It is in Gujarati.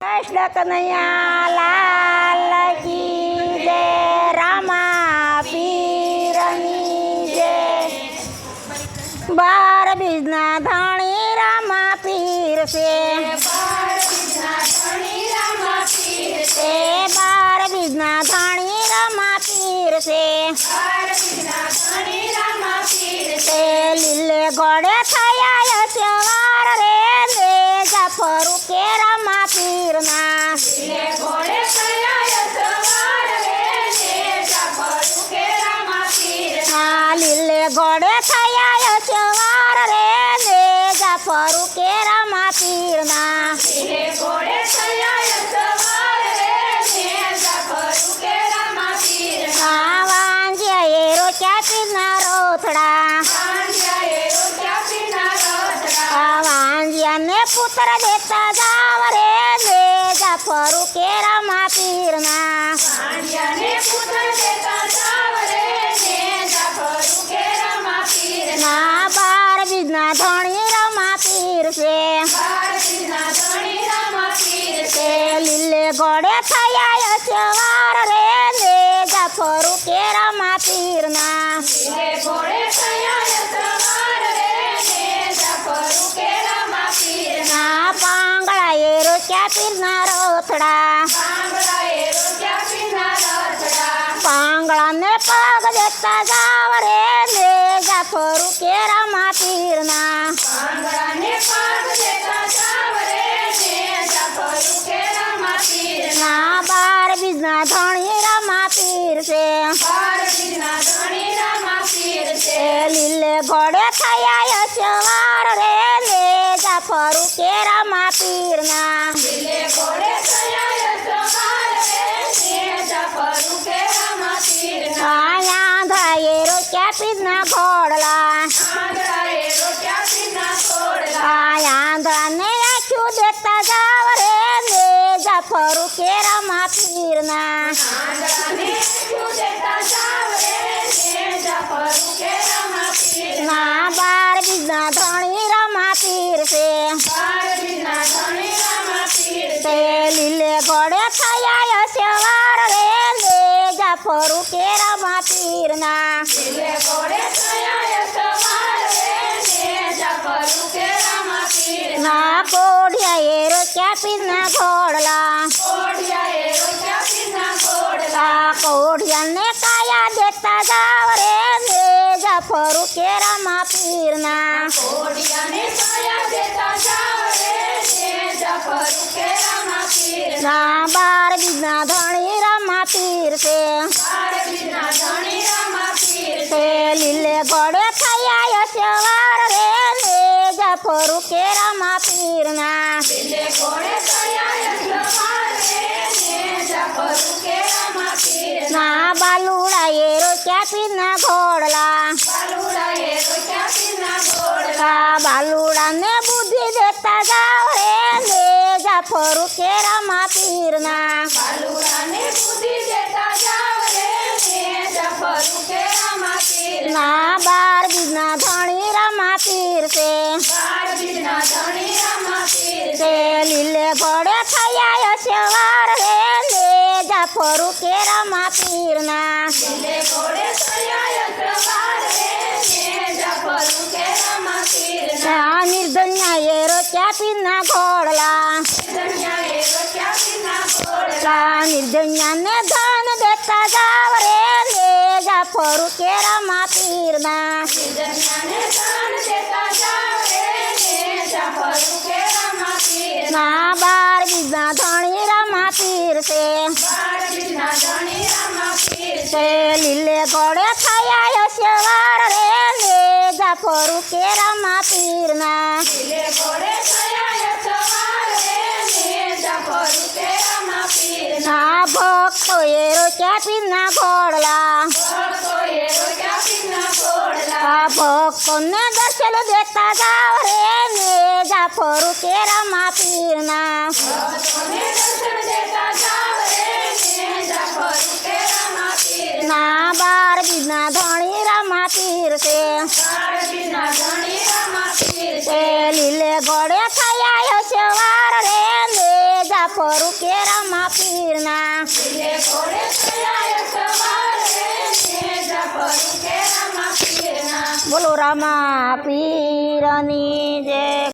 કૃષ્ણ કનૈયા લાલ કી જય રામા પીરની જય બાર બીજના ધાણી રામા પીર છે એ બાર બીજના ધાણી રામા પીર છે લીલે ઘોડે થયા સવાર રે લે જાફર કે રામા પીરના હા લીલે ગોડે થયા સવાર રે ને જાફરું કે રામા પીરના રોથડા. આ વાંજ્યાને પુત્ર દેતા લે જાફર કે રામા પીરના ના બાર બીજના ધણી રામા પીર છે તે લીલે ઘોડે થયા સવાર રે લે જાફર કે રામા પીરના ના પાંગળા એ રોક્યા પીરના રોથડા પાંગળાને પગ દેતા જાવ રે લે જાફર કે રામા પીરના. ના બાર બીજના ધણી રામા પીર છે લીલે ઘોડે થયા લે જાફર કે રામા પીરના આયા ધાયે રોક્યા પીરના ઘોડલા આયા આંધળાને આખ્યું દેતા જાવ રે લે જાફર કે રામા પીરના ના બાર બીજના ધણી રામા પીર છે તે લીલે ઘોડે થયા સવાર રે લે જાફર કે રામા પીરના ના કોઢિયા એ રોક્યા પીરના ઘોડલા આ કોઢિયાને કાયા દેતા જાવ રે લે જાફર કે રામા પીરના છે. તે લીલે ઘોડે થયા સવાર રે લે જાફર કે રામા પીરના ના બાલુડા એ રોક્યા પીરના ઘોડલા બાલુડા ને બુદ્ધિ દેતા જા જાફર કેરા રામા પીર ના બાર બીજના ધણી રામા પીર છે લીલે ભડે થયા સવાર રે લે જાફર કે રામા પીરના આ નિર્ધન્યાને ધન દેતા જાવ રે લે જાફર કેરા મા પીરના. ના બાર બીજા ધણી રમા પીર છે લીલે ગોળે થયા સવાર રે લે જાફર કે ભક્તો એ રોક્યા ના ગોળલા આ ભક્તોને દર્શન દેતા જાવ રે ને જા ફરું કેરા રામા પીરના. ના બાર બીજના ધણી રામા પીર છે લીલે ગોળે થયા રામા પીરની જય